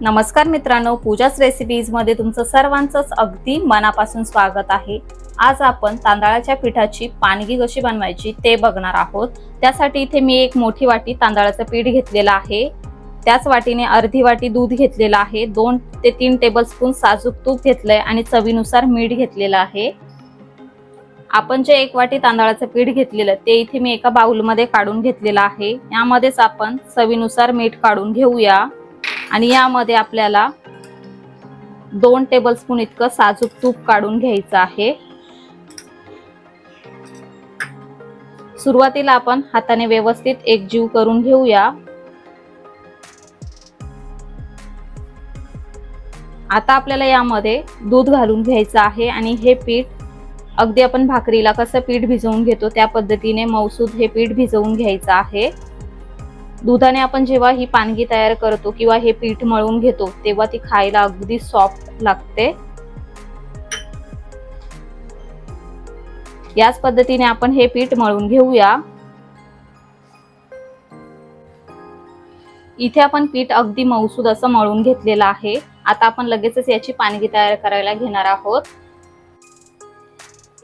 नमस्कार मित्रांनो पूजाच रेसिपीजमध्ये तुमचं सर्वांचंच अगदी मनापासून स्वागत आहे. आज आपण तांदळाच्या पिठाची पानगी कशी बनवायची ते बघणार आहोत. त्यासाठी इथे मी एक मोठी वाटी तांदळाचं पीठ घेतलेलं आहे. त्याच वाटीने अर्धी वाटी दूध घेतलेलं आहे. दोन ते तीन टेबलस्पून साजूक तूप घेतलंय आणि चवीनुसार मीठ घेतलेलं आहे. आपण जे एक वाटी तांदळाचं पीठ घेतलेलं ते इथे मी एका बाउलमध्ये काढून घेतलेलं आहे. यामध्येच आपण चवीनुसार मीठ काढून घेऊया. आणि यामध्ये आपल्याला दोन टेबलस्पून इतकं साजूक तूप काढून घ्यायचं आहे. सुरुवातीला आपण हाताने व्यवस्थित एकजीव करून घेऊया. आता आपल्याला यामध्ये दूध घालून घ्यायचं आहे आणि हे पीठ अगदी आपण भाकरीला कसं पीठ भिजवून घेतो त्या पद्धतीने मौसूद हे पीठ भिजवून घ्यायचं आहे. दुधाने आपण जेव्हा ही पानगी तयार करतो किंवा हे पीठ मळून घेतो तेव्हा ती खायला अगदी सॉफ्ट लागते. याच पद्धतीने आपण हे पीठ मळून घेऊया. इथे आपण पीठ अगदी मौसूद असं मळून घेतलेलं आहे. आता आपण लगेचच याची पानगी तयार करायला घेणार आहोत.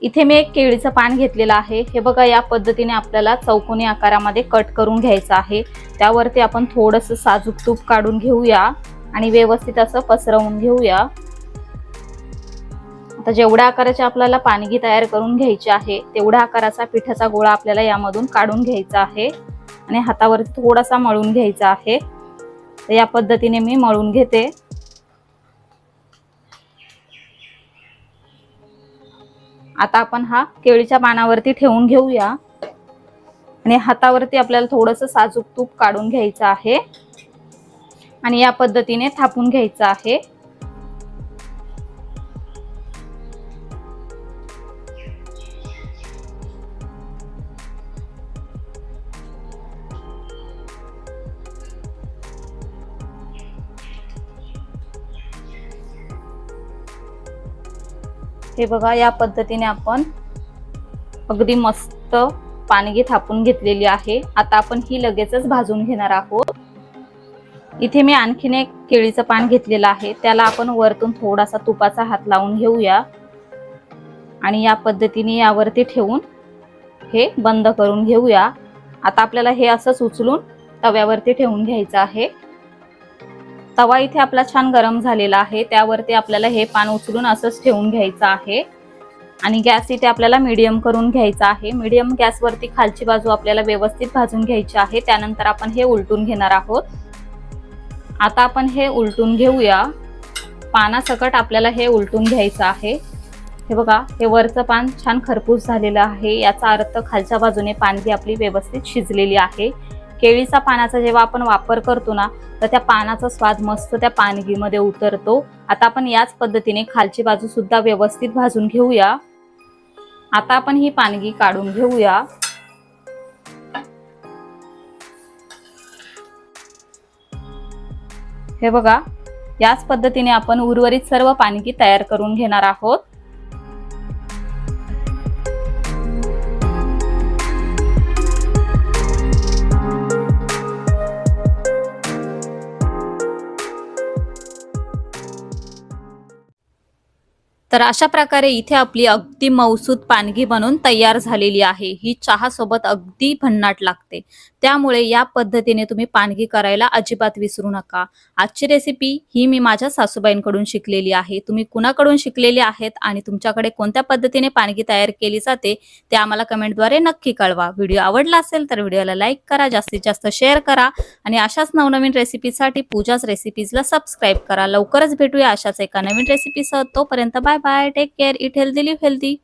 इथे मी एक केळीचं पान घेतलेलं आहे. हे बघा या पद्धतीने आपल्याला चौकोनी आकारामध्ये कट करून घ्यायचं आहे. त्यावरती आपण थोडंसं साजूक तूप काढून घेऊया आणि व्यवस्थित असं पसरवून घेऊया. आता जेवढ्या आकाराची आपल्याला पानगी तयार करून घ्यायची आहे तेवढ्या आकाराचा पिठाचा गोळा आपल्याला यामधून काढून घ्यायचा आहे. आणि हातावरती थोडासा मळून घ्यायचा आहे. तर या पद्धतीने मी मळून घेते. आता आपण हा केळीच्या पानावरती ठेवून घेऊया. आणि हातावरती आपल्याला थोडंसं साजूक तूप काढून घ्यायचं आहे. आणि या पद्धतीने थापून घ्यायचं आहे. हे बघा या पद्धतीने आपण अगदी मस्त पानगी थापून घेतलेली आहे. आता आपण ही लगेचच भाजून घेणार आहोत. इथे मी आणखीन एक केळीचं पान घेतलेलं आहे. त्याला आपण वरतून थोडासा तुपाचा हात लावून घेऊया. आणि या पद्धतीने यावरती ठेवून हे बंद करून घेऊया. आता आपल्याला हे असंच उचलून तव्यावरती ठेवून घ्यायचं आहे. तवा इथे आपला छान गरम झालेला आहे. त्यावरती आपल्याला हे पान उचलून असंच ठेवून घ्यायचं आहे. आणि गॅस इथे आपल्याला मीडियम करून घ्यायचा आहे. मीडियम गॅसवरती खालची बाजू आपल्याला व्यवस्थित भाजून घ्यायची आहे. त्यानंतर आपण हे उलटून घेणार आहोत. आता आपण हे उलटून घेऊया. पानासकट आपल्याला हे उलटून घ्यायचं आहे. हे बघा हे वरचं पान छान खरपूस झालेलं आहे. याचा अर्थ खालच्या बाजूने पानगी आपली व्यवस्थित शिजलेली आहे. केळीचा पानाचा जेव्हा आपण वापर करतो ना तर त्या पानाचा स्वाद मस्त त्या पानगीमध्ये उतरतो. आता आपण याच पद्धतीने खालची बाजू सुद्धा व्यवस्थित भाजून घेऊया. आता आपण ही पानगी काढून घेऊया. हे बघा याच पद्धतीने आपण उर्वरित सर्व पानगी तयार करून घेणार आहोत. तर अशा प्रकारे इथे आपली अगदी मौसूद पानगी बनून तयार झालेली आहे. ही चहा सोबत अगदी भन्नाट लागते. त्यामुळे या पद्धतीने तुम्ही पानगी करायला अजिबात विसरू नका. आजची रेसिपी ही मी माझ्या सासूबाईंकडून शिकलेली आहे. तुम्ही कुणाकडून शिकलेली आहेत आणि तुमच्याकडे कोणत्या पद्धतीने पानगी तयार केली जाते ते आम्हाला कमेंटद्वारे नक्की कळवा. व्हिडिओ आवडला असेल तर व्हिडिओला लाईक करा जास्तीत जास्त शेअर करा आणि अशाच नवनवीन रेसिपीसाठी पूजाच रेसिपीजला सबस्क्राईब करा. लवकरच भेटूया अशाच एका नवीन रेसिपीसह तोपर्यंत bye bye take care eat healthy live healthy